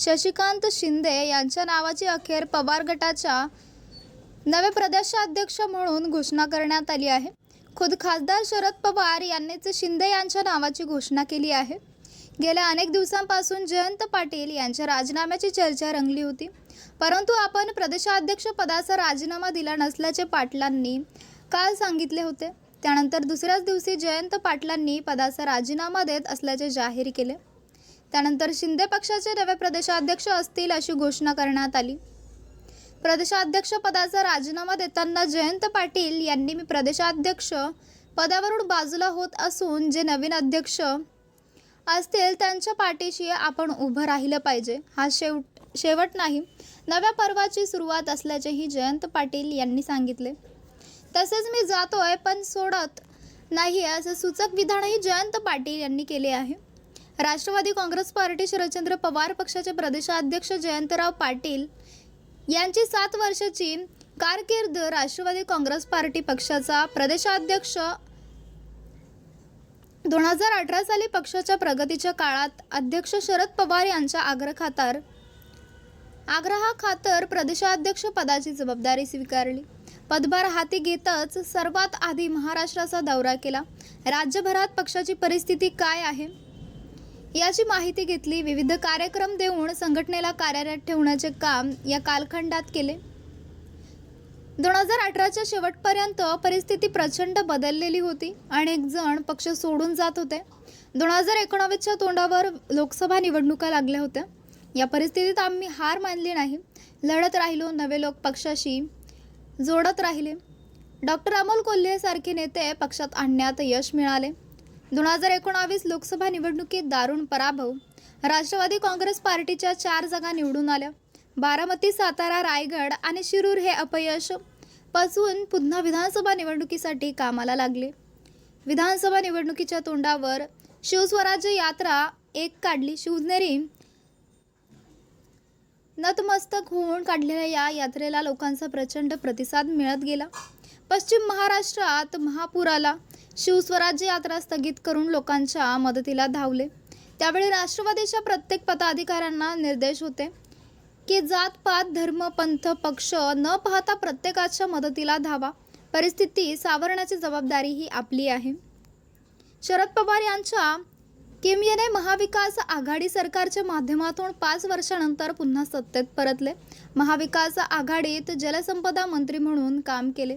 शशिकांत शिंदे यांच्या नावाची अखेर पवार गटाच्या नवे प्रदेशाध्यक्ष म्हणून घोषणा करण्यात आली आहे. खुद खासदार शरद पवार यांनीच शिंदे यांच्या नावाची घोषणा केली आहे. गेल्या अनेक दिवसांपासून जयंत पाटील यांच्या राजीनाम्याची चर्चा रंगली होती. परंतु आपण प्रदेशाध्यक्ष पदाचा राजीनामा दिला नसल्याचे पाटलांनी काल सांगितले होते. त्यानंतर दुसऱ्याच दिवशी जयंत पाटलांनी पदाचा राजीनामा देत असल्याचे जाहीर केले. त्यानंतर शिंदे पक्षाचे नवे प्रदेशाध्यक्ष असतील अशी घोषणा करण्यात आली. प्रदेशाध्यक्ष पदाचा राजीनामा देताना जयंत पाटील यांनी मी प्रदेशाध्यक्ष पदावरून बाजूला होत असून जे नवीन अध्यक्ष असतील त्यांच्या पाठीशी आपण उभं राहिलं पाहिजे. हा शेवट शेवट नाही नव्या पर्वाची सुरुवात असल्याचेही जयंत पाटील यांनी सांगितले. तसेच मी जातोय पण सोडत नाही असं सूचक विधानही जयंत पाटील यांनी केले आहे. राष्ट्रवादी काँग्रेस पार्टी शरदचंद्र पवार पक्षाचे प्रदेशाध्यक्ष जयंतराव पाटील यांची सात वर्षाची कारकीर्द राष्ट्रवादी काँग्रेस पार्टी पक्षाचा प्रदेशाध्यक्ष दोन हजार अठरा साली पक्षाच्या प्रगतीच्या काळात अध्यक्ष शरद पवार यांच्या आग्रखातर आग्रहाखातर प्रदेशाध्यक्ष पदाची जबाबदारी स्वीकारली. पदभार हाती घेतच सर्वात आधी महाराष्ट्राचा दौरा केला. राज्यभरात पक्षाची परिस्थिती काय आहे? याची माहिती घेतली विविध कार्यक्रम देऊन संघटनेला कार्यरत ठेवण्याचे काम या कालखंडात केले. दोन हजार अठराच्या शेवटपर्यंत परिस्थिती प्रचंड बदललेली होती. अनेक जण पक्ष सोडून जात होते. दोन हजार एकोणावीसच्या तोंडावर लोकसभा निवडणुका लागल्या होत्या. या परिस्थितीत आम्ही हार मानली नाही. लढत राहिलो नवे लोक पक्षाशी जोडत राहिले. डॉक्टर अमोल कोल्हे सारखे नेते पक्षात आणण्यात यश मिळाले. दोन हजार एकोणावीस लोकसभा निवडणुकीत दारुण पराभव राष्ट्रवादी काँग्रेस पार्टीच्या चार जागा निवडून आल्या. बारामती सातारा रायगड आणि शिरूर हे अपयश पचवून पुन्हा विधानसभा निवडणुकीसाठी कामाला लागले. विधानसभा निवडणुकीच्या तोंडावर शिवस्वराज्य यात्रा एक काढली. शिवनेरी नतमस्तक होऊन काढलेल्या या यात्रेला लोकांचा प्रचंड प्रतिसाद मिळत गेला. पश्चिम महाराष्ट्रात महापूर आला. शिवस्वराज्य यात्रा स्थगित करून लोकांच्या मदतीला धावले. त्यावेळी राष्ट्रवादीच्या प्रत्येक पदाधिकाऱ्यांना निर्देश होते की जात पात धर्म पंथ पक्ष न पाहता प्रत्येकाच्या मदतीला धावा. परिस्थिती सावरण्याची जबाबदारी ही आपली आहे. शरद पवार यांच्या किमयेने महाविकास आघाडी सरकारच्या माध्यमातून पाच वर्षानंतर पुन्हा सत्तेत परतले. महाविकास आघाडीत जलसंपदा मंत्री म्हणून काम केले.